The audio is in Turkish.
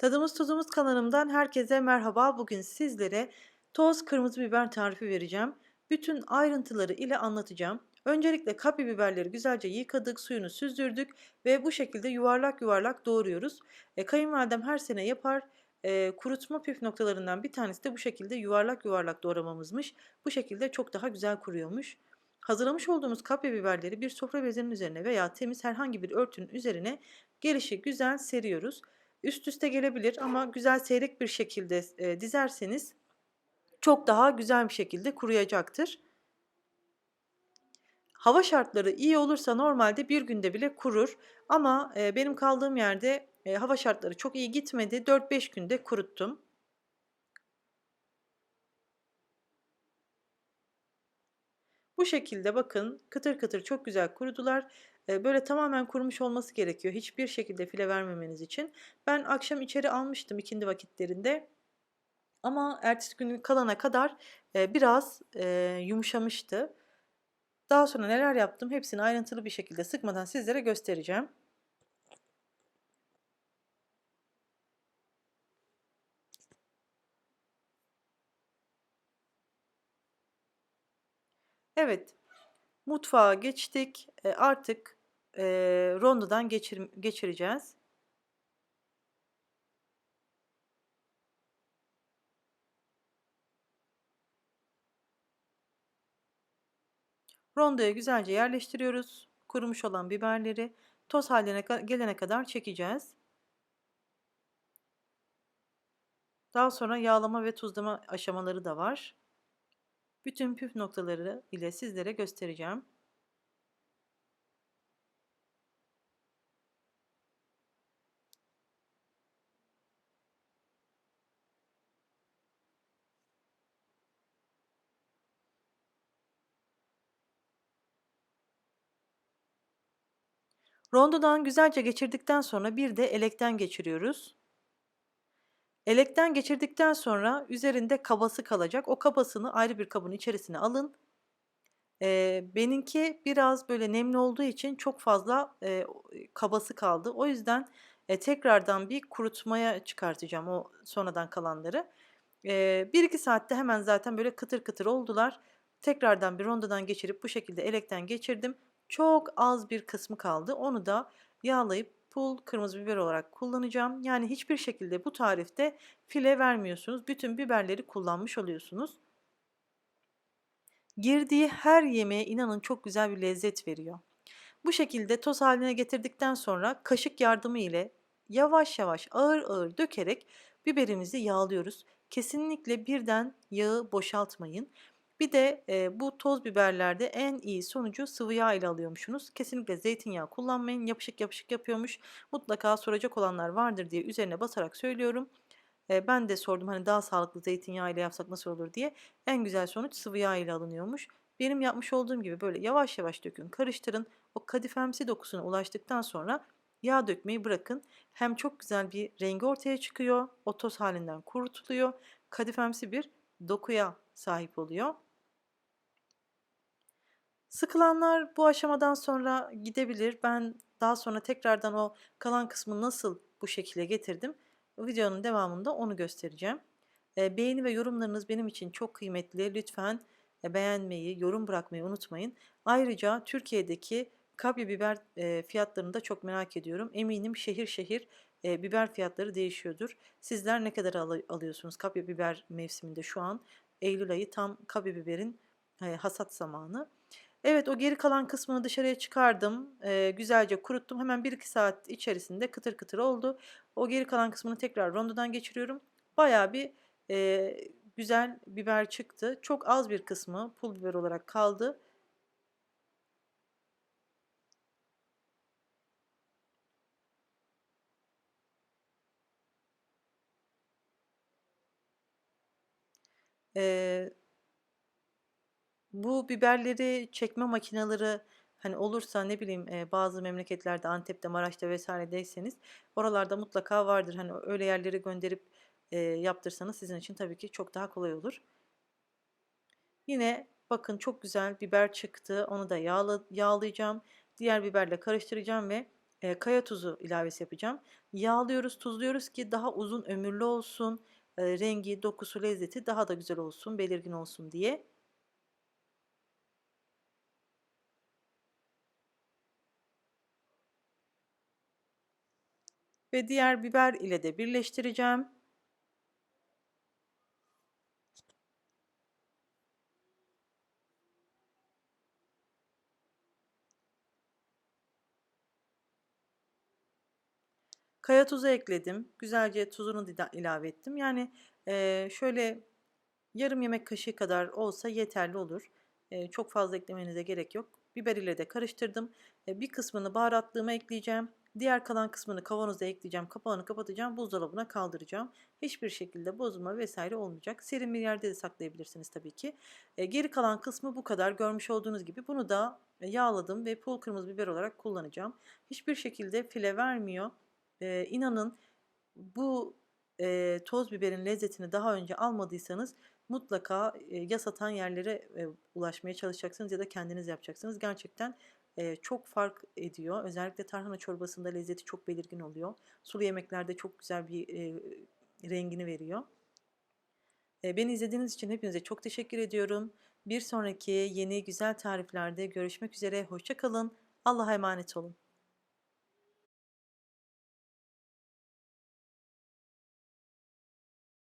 Tadımız Tuzumuz kanalımdan herkese merhaba. Bugün sizlere toz kırmızı biber tarifi vereceğim. Bütün ayrıntıları ile anlatacağım. Öncelikle kapya biberleri güzelce yıkadık, suyunu süzdürdük ve bu şekilde yuvarlak yuvarlak doğruyoruz. E, kayınvalidem her sene yapar. E, kurutma püf noktalarından bir tanesi de bu şekilde yuvarlak yuvarlak doğramamızmış. Bu şekilde çok daha güzel kuruyormuş. Hazırlamış olduğumuz kapya biberleri bir sofra bezinin üzerine veya temiz herhangi bir örtünün üzerine gelişi güzel seriyoruz. Üst üste gelebilir ama güzel seyrek bir şekilde e, dizerseniz çok daha güzel bir şekilde kuruyacaktır. Hava şartları iyi olursa normalde bir günde bile kurur ama e, benim kaldığım yerde e, hava şartları çok iyi gitmedi. 4-5 günde kuruttum. Bu şekilde bakın kıtır kıtır çok güzel kurudular. Böyle tamamen kurumuş olması gerekiyor. Hiçbir şekilde file vermemeniz için. Ben akşam içeri almıştım ikindi vakitlerinde. Ama ertesi günü kalana kadar biraz yumuşamıştı. Daha sonra neler yaptım hepsini ayrıntılı bir şekilde sıkmadan sizlere göstereceğim. Evet, mutfağa geçtik. E, artık e, rondodan geçir, geçireceğiz. Rondoya güzelce yerleştiriyoruz. Kurumuş olan biberleri toz haline gelene kadar çekeceğiz. Daha sonra yağlama ve tuzlama aşamaları da var. Bütün püf noktaları ile sizlere göstereceğim. Rondodan güzelce geçirdikten sonra bir de elekten geçiriyoruz. Elekten geçirdikten sonra üzerinde kabası kalacak. O kabasını ayrı bir kabın içerisine alın. Eee, benimki biraz böyle nemli olduğu için çok fazla, eee, kabası kaldı. O yüzden, eee, tekrardan bir kurutmaya çıkartacağım o sonradan kalanları. Eee, 1-2 saatte hemen zaten böyle kıtır kıtır oldular. Tekrardan bir rondodan geçirip bu şekilde elekten geçirdim. Çok az bir kısmı kaldı. Onu da yağlayıp pul kırmızı biber olarak kullanacağım. Yani hiçbir şekilde bu tarifte file vermiyorsunuz. Bütün biberleri kullanmış oluyorsunuz. Girdiği her yemeğe inanın çok güzel bir lezzet veriyor. Bu şekilde toz haline getirdikten sonra kaşık yardımı ile yavaş yavaş ağır ağır dökerek biberimizi yağlıyoruz. Kesinlikle birden yağı boşaltmayın. Bir de e, bu toz biberlerde en iyi sonucu sıvı yağ ile alıyormuşsunuz. Kesinlikle zeytinyağı kullanmayın. Yapışık yapışık yapıyormuş. Mutlaka soracak olanlar vardır diye üzerine basarak söylüyorum. E, ben de sordum hani daha sağlıklı zeytinyağı ile yapsak nasıl olur diye. En güzel sonuç sıvı yağ ile alınıyormuş. Benim yapmış olduğum gibi böyle yavaş yavaş dökün, karıştırın. O kadifemsi dokusuna ulaştıktan sonra yağ dökmeyi bırakın. Hem çok güzel bir rengi ortaya çıkıyor. O toz halinden kurutuluyor. Kadifemsi bir dokuya sahip oluyor. Sıkılanlar bu aşamadan sonra gidebilir. Ben daha sonra tekrardan o kalan kısmı nasıl bu şekilde getirdim. Videonun devamında onu göstereceğim. Beğeni ve yorumlarınız benim için çok kıymetli. Lütfen e, beğenmeyi, yorum bırakmayı unutmayın. Ayrıca Türkiye'deki kapya biber e, fiyatlarını da çok merak ediyorum. Eminim şehir şehir e, biber fiyatları değişiyordur. Sizler ne kadar al alıyorsunuz kapya biber mevsiminde şu an? Eylül ayı tam kapya biberin hasat zamanı. Evet o geri kalan kısmını dışarıya çıkardım. Ee, güzelce kuruttum. Hemen 1-2 saat içerisinde kıtır kıtır oldu. O geri kalan kısmını tekrar rondodan geçiriyorum. Baya bir e, güzel biber çıktı. Çok az bir kısmı pul biber olarak kaldı. Ee, bu biberleri çekme makineleri hani olursa ne bileyim e, bazı memleketlerde Antep'te, Maraş'ta vesairedeyseniz oralarda mutlaka vardır. Hani öyle yerlere gönderip e, yaptırsanız sizin için tabii ki çok daha kolay olur. Yine bakın çok güzel biber çıktı. Onu da yağla, yağlayacağım. Diğer biberle karıştıracağım ve e, kaya tuzu ilavesi yapacağım. Yağlıyoruz, tuzluyoruz ki daha uzun ömürlü olsun, e, rengi, dokusu, lezzeti daha da güzel olsun, belirgin olsun diye. Ve diğer biber ile de birleştireceğim. Kaya tuzu ekledim. Güzelce tuzunu ilave ettim. Yani e, şöyle yarım yemek kaşığı kadar olsa yeterli olur. E, çok fazla eklemenize gerek yok. Biber ile de karıştırdım. E, bir kısmını baharatlığıma ekleyeceğim. Diğer kalan kısmını kavanoza ekleyeceğim. Kapağını kapatacağım. Buzdolabına kaldıracağım. Hiçbir şekilde bozulma vesaire olmayacak. Serin bir yerde de saklayabilirsiniz tabii ki. E, geri kalan kısmı bu kadar. Görmüş olduğunuz gibi bunu da yağladım ve pul kırmızı biber olarak kullanacağım. Hiçbir şekilde file vermiyor. E, inanın bu e, toz biberin lezzetini daha önce almadıysanız mutlaka e, ya satan yerlere e, ulaşmaya çalışacaksınız ya da kendiniz yapacaksınız. Gerçekten çok fark ediyor. Özellikle tarhana çorbasında lezzeti çok belirgin oluyor. Sulu yemeklerde çok güzel bir rengini veriyor. Beni izlediğiniz için hepinize çok teşekkür ediyorum. Bir sonraki yeni güzel tariflerde görüşmek üzere. Hoşçakalın. Allah'a emanet olun.